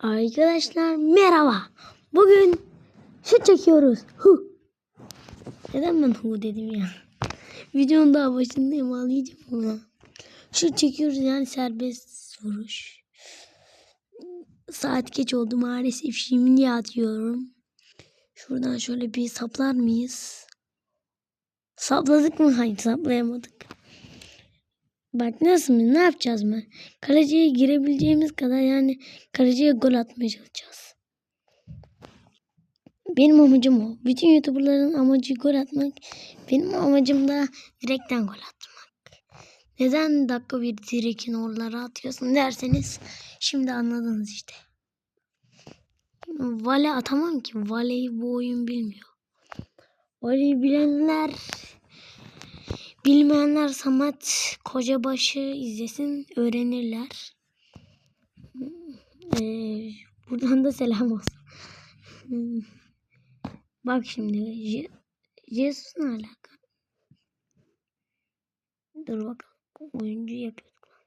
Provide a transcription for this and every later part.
Arkadaşlar merhaba. Bugün şut çekiyoruz. Hu. Neden ben hu dedim ya? Videonun daha başındayım ağlayacağım ona. Şut çekiyoruz yani serbest vuruş. Saat geç oldu maalesef şimdi atıyorum. Şuradan şöyle bir saplar mıyız? Sapladık mı? Hayır saplayamadık. Bak nasıl mı? Ne yapacağız mı? Kaleciye girebileceğimiz kadar yani kaleciye gol atmaya çalışacağız. Benim amacım o. Bütün YouTuber'ların amacı gol atmak. Benim amacım da direkten gol atmak. Neden dakika bir direkin oralara atıyorsun derseniz şimdi anladınız işte. Vale atamam ki. Valeyi bu oyun bilmiyor. Valeyi bilenler Bilmeyenler Samet Kocabaşı izlesin öğrenirler. Ee, buradan da selam olsun. Bak şimdi Je- Jesus ne alaka? Dur bakalım. Oyuncu yapıyorduk.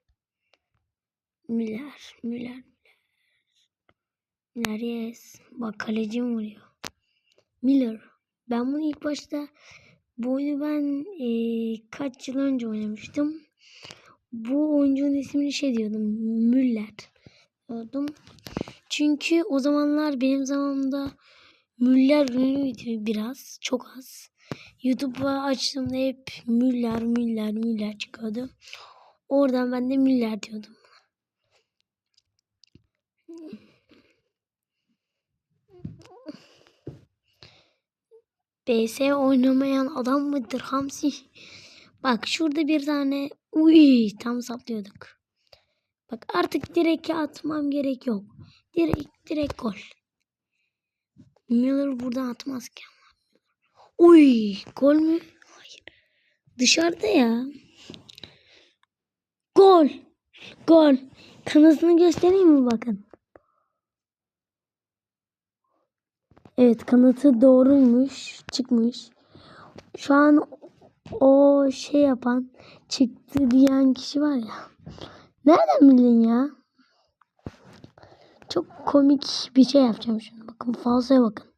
Müller, Müller, Müller. yes. Bak kalecim vuruyor. Miller. Ben bunu ilk başta bu oyunu ben eee, kaç yıl önce oynamıştım. Bu oyuncunun ismini şey diyordum. Müller diyordum. Çünkü o zamanlar benim zamanımda Müller ünlüydü biraz. Çok az. YouTube'a açtığımda hep Müller, Müller, Müller çıkıyordu. Oradan ben de Müller diyordum. BS oynamayan adam mıdır Hamsi? Bak şurada bir tane uy tam saplıyorduk. Bak artık direkt atmam gerek yok. Direkt direkt gol. Miller buradan atmaz ki. Uy gol mü? Hayır. Dışarıda ya. Gol. Gol. Kanısını göstereyim mi bakın. Evet kanıtı doğruymuş. Çıkmış. Şu an o şey yapan çıktı diyen kişi var ya. Nereden bildin ya? Çok komik bir şey yapacağım şimdi. Bakın falsoya bakın.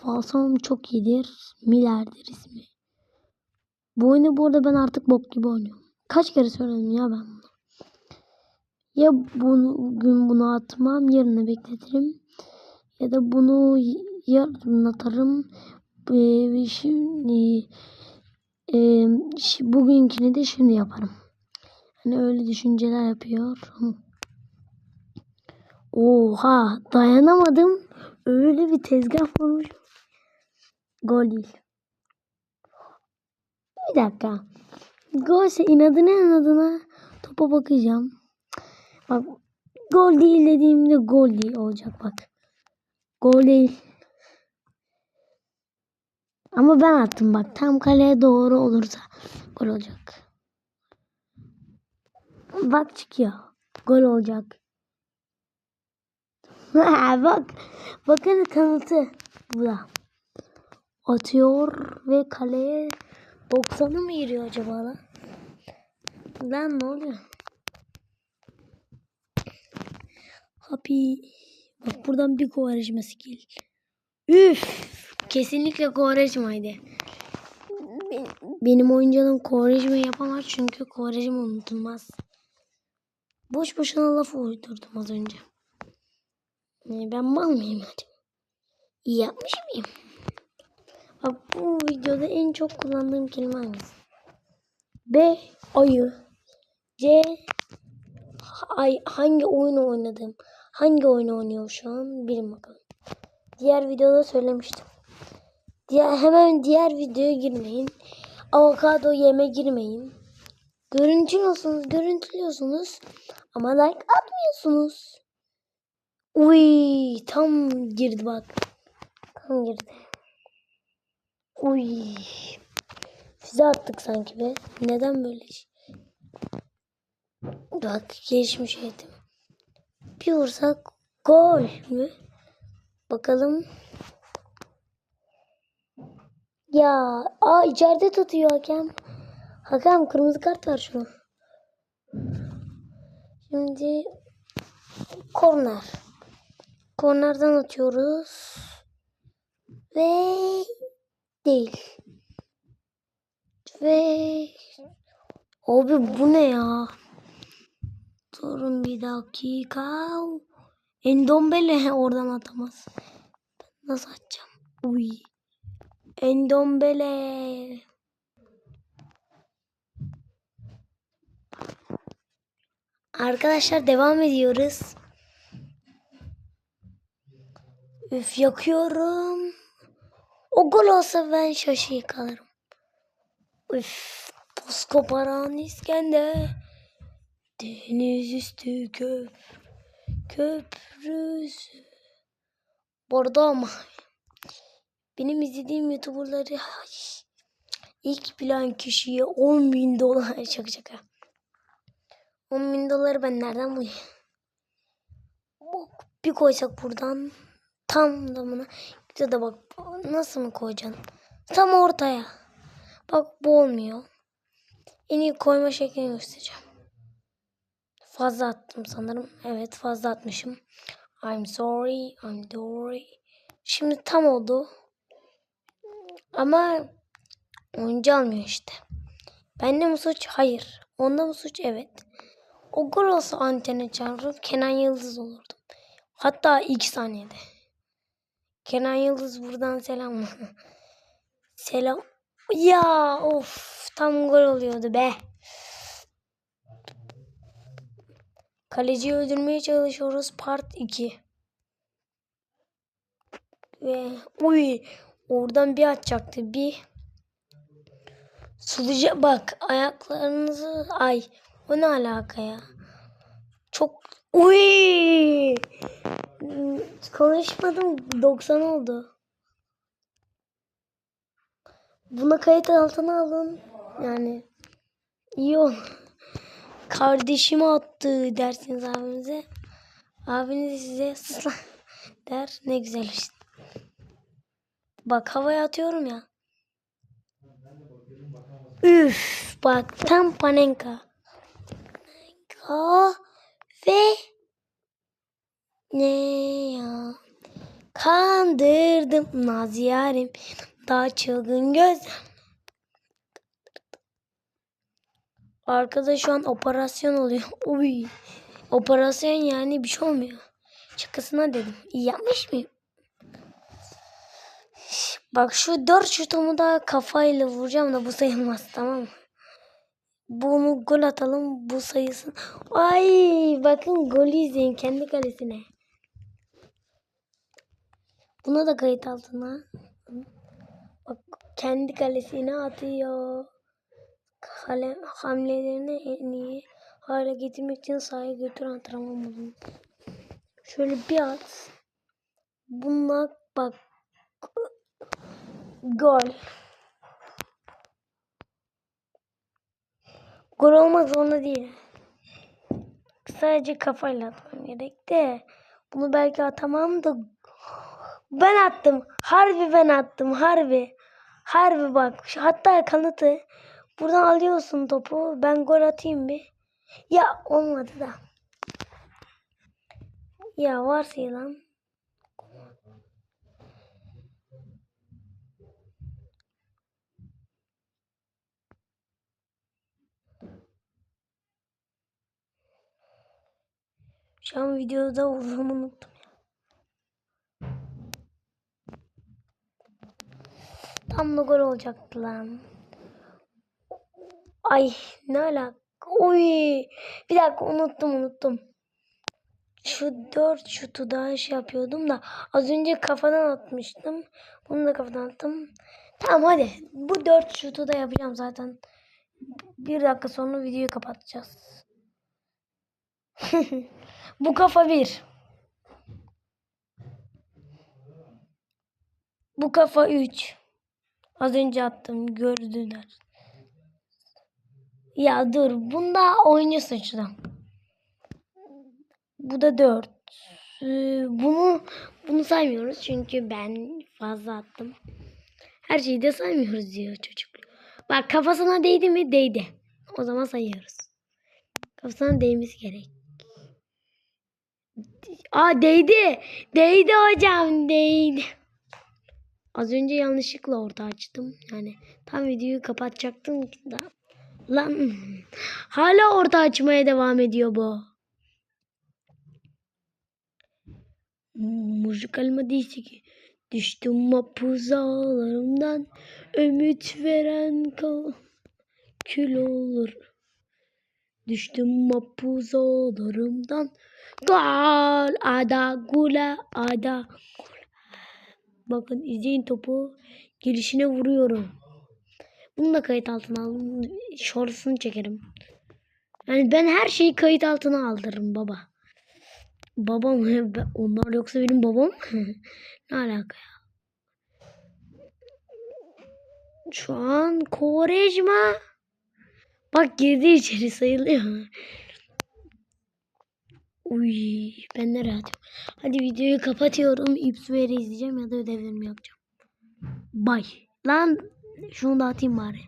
Falsom çok iyidir. Miller'dir ismi. Bu oyunu bu arada ben artık bok gibi oynuyorum. Kaç kere söyledim ya ben bunu. Ya bugün bunu atmam yarını bekletirim. Ya da bunu yarın atarım. Ee, şimdi e, bugünkünü de şimdi yaparım. Hani öyle düşünceler yapıyor. Oha dayanamadım. Öyle bir tezgah vurmuş. Gol değil. Bir dakika. Golse inadına inadına topa bakacağım. Bak gol değil dediğimde gol değil olacak bak. Gol değil. Ama ben attım bak. Tam kaleye doğru olursa gol olacak. Bak çıkıyor. Gol olacak. bak. Bakın kanıtı. Bu da. Atıyor ve kaleye 90'ı mı giriyor acaba lan? Lan ne oluyor? Happy. Bak buradan bir kovarajma skill. Üf. Kesinlikle kovarajmaydı. Benim, oyuncağım kovarajma yapamaz çünkü kovarajma unutulmaz. Boş boşuna laf uydurdum az önce. Ee, Ben mal mıyım acaba? İyi yapmış mıyım? Bak bu videoda en çok kullandığım kelime hangisi? B. Ayı. C. Ay, hangi oyunu oynadım? Hangi oyunu oynuyor şu an? Bilin bakalım. Diğer videoda söylemiştim. Diğer, hemen diğer videoya girmeyin. Avokado yeme girmeyin. Görüntülüyorsunuz, görüntülüyorsunuz. Ama like atmıyorsunuz. Uy, tam girdi bak. Tam girdi. Uy. Füze attık sanki be. Neden böyle? Bak gelişmiş eğitim. Vursak gol mü? Bakalım. Ya, aa içeride tutuyor hakem. Hakem kırmızı kart var şuna. Şimdi korner. Kornerden atıyoruz. Ve değil. Ve abi bu ne ya? Durun bir dakika. Endombele oradan atamaz. Nasıl atacağım? Uy. Endombele. Arkadaşlar devam ediyoruz. Üf yakıyorum. O gol olsa ben şaşı kalırım. Üf. Toz koparan İskender. Deniz üstü köp. Köprüsü. Bu arada ama benim izlediğim youtuberları ilk bilen kişiye 10 bin dolar şaka şaka. 10 bin doları ben nereden bulayım? Bu- Bir koysak buradan tam da buna. Bir de bak nasıl mı koyacaksın? Tam ortaya. Bak bu olmuyor. En iyi koyma şeklini göstereceğim. Fazla attım sanırım. Evet fazla atmışım. I'm sorry. I'm sorry. Şimdi tam oldu. Ama oyuncu almıyor işte. Bende mi suç? Hayır. Onda mı suç? Evet. O gol olsa antene çarpıp Kenan Yıldız olurdum. Hatta iki saniyede. Kenan Yıldız buradan selam. selam. Ya of tam gol oluyordu be. Kaleciyi öldürmeye çalışıyoruz part 2. Ve uy oradan bir atacaktı bir. Suluca bak ayaklarınızı ay o ne alaka ya? Çok uy konuşmadım 90 oldu. Buna kayıt altına alın. Yani iyi olur. Kardeşime attı dersiniz abinize. Abiniz size sus lan der. Ne güzel işte. Bak havaya atıyorum ya. Üf bak tam panenka. Panenka ve ne ya? Kandırdım naz yarim. Daha çılgın göz. Arkada şu an operasyon oluyor. Uy. Operasyon yani bir şey olmuyor. Şakasına dedim. İyi yapmış mıyım? Bak şu dört şutumu da kafayla vuracağım da bu sayılmaz tamam mı? Bunu gol atalım bu sayısın. Ay bakın golü izleyin kendi kalesine. Buna da kayıt altına. Bak kendi kalesine atıyor. Kale, hamlelerini en iyi hale getirmek için sahaya götür antrenman bulun. Şöyle bir at. Bununla bak Gol. Gol olmak zorunda değil. Sadece kafayla atmam gerek de. Bunu belki atamam da. Ben attım. Harbi ben attım. Harbi. Harbi bak. Hatta kanıtı. Buradan alıyorsun topu. Ben gol atayım bir. Ya olmadı da. Ya varsa lan. Şu an videoda olduğumu unuttum ya. Tam da gol olacaktı lan. Ay ne alaka? Oy. Bir dakika unuttum unuttum. Şu dört şutu daha şey yapıyordum da az önce kafadan atmıştım. Bunu da kafadan attım. Tamam hadi. Bu dört şutu da yapacağım zaten. Bir dakika sonra videoyu kapatacağız. Bu kafa bir. Bu kafa üç. Az önce attım gördüler. Ya dur bunda oyuncu suçlu. Bu da dört. Ee, bunu bunu saymıyoruz çünkü ben fazla attım. Her şeyi de saymıyoruz diyor çocuk. Bak kafasına değdi mi? Değdi. O zaman sayıyoruz. Kafasına değmesi gerek. Aa değdi. Değdi hocam değdi. Az önce yanlışlıkla orta açtım. Yani tam videoyu kapatacaktım da. Lan hala orta açmaya devam ediyor bu. Müzikal mı değilse ki. Düştüm mapuzalarımdan ümit veren kal kül olur. Düştüm mapuzalarımdan gal ada gula ada Bakın izleyin topu gelişine vuruyorum. Bunu da kayıt altına alın. Şorasını çekerim. Yani ben her şeyi kayıt altına aldırırım baba. Babam onlar yoksa benim babam ne alaka ya? Şu an Korejma bak girdi içeri sayılıyor. Uy ben nereye atıyorum? Hadi videoyu kapatıyorum. İpsuer'i izleyeceğim ya da ödevlerimi yapacağım. Bay. Lan şunu da atayım bari.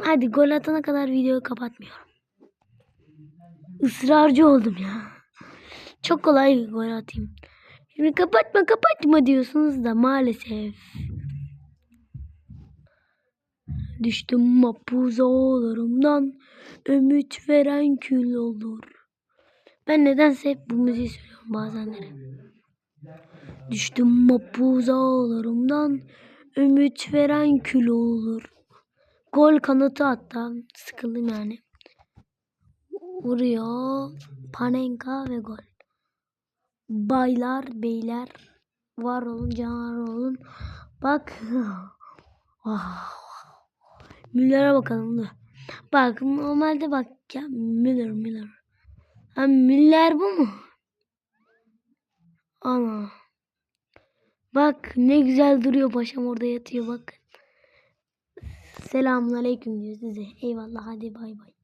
Hadi gol atana kadar videoyu kapatmıyorum. Israrcı oldum ya. Çok kolay gol atayım. Şimdi kapatma kapatma diyorsunuz da maalesef. Düştüm mapuzalarımdan ümit veren kül olur. Ben nedense hep bu müziği söylüyorum bazenleri. Düştüm mapuzalarımdan ümit veren kül olur. Gol kanatı hatta sıkıldım yani. Vuruyor. Panenka ve gol. Baylar, beyler var olun, canavar olun. Bak. Ah. Müller'e bakalım da. Bak normalde bak ya Müller Müller. Ha Müller bu mu? Ana. Bak ne güzel duruyor paşam orada yatıyor bak. Selamun aleyküm diyor size. Eyvallah hadi bay bay.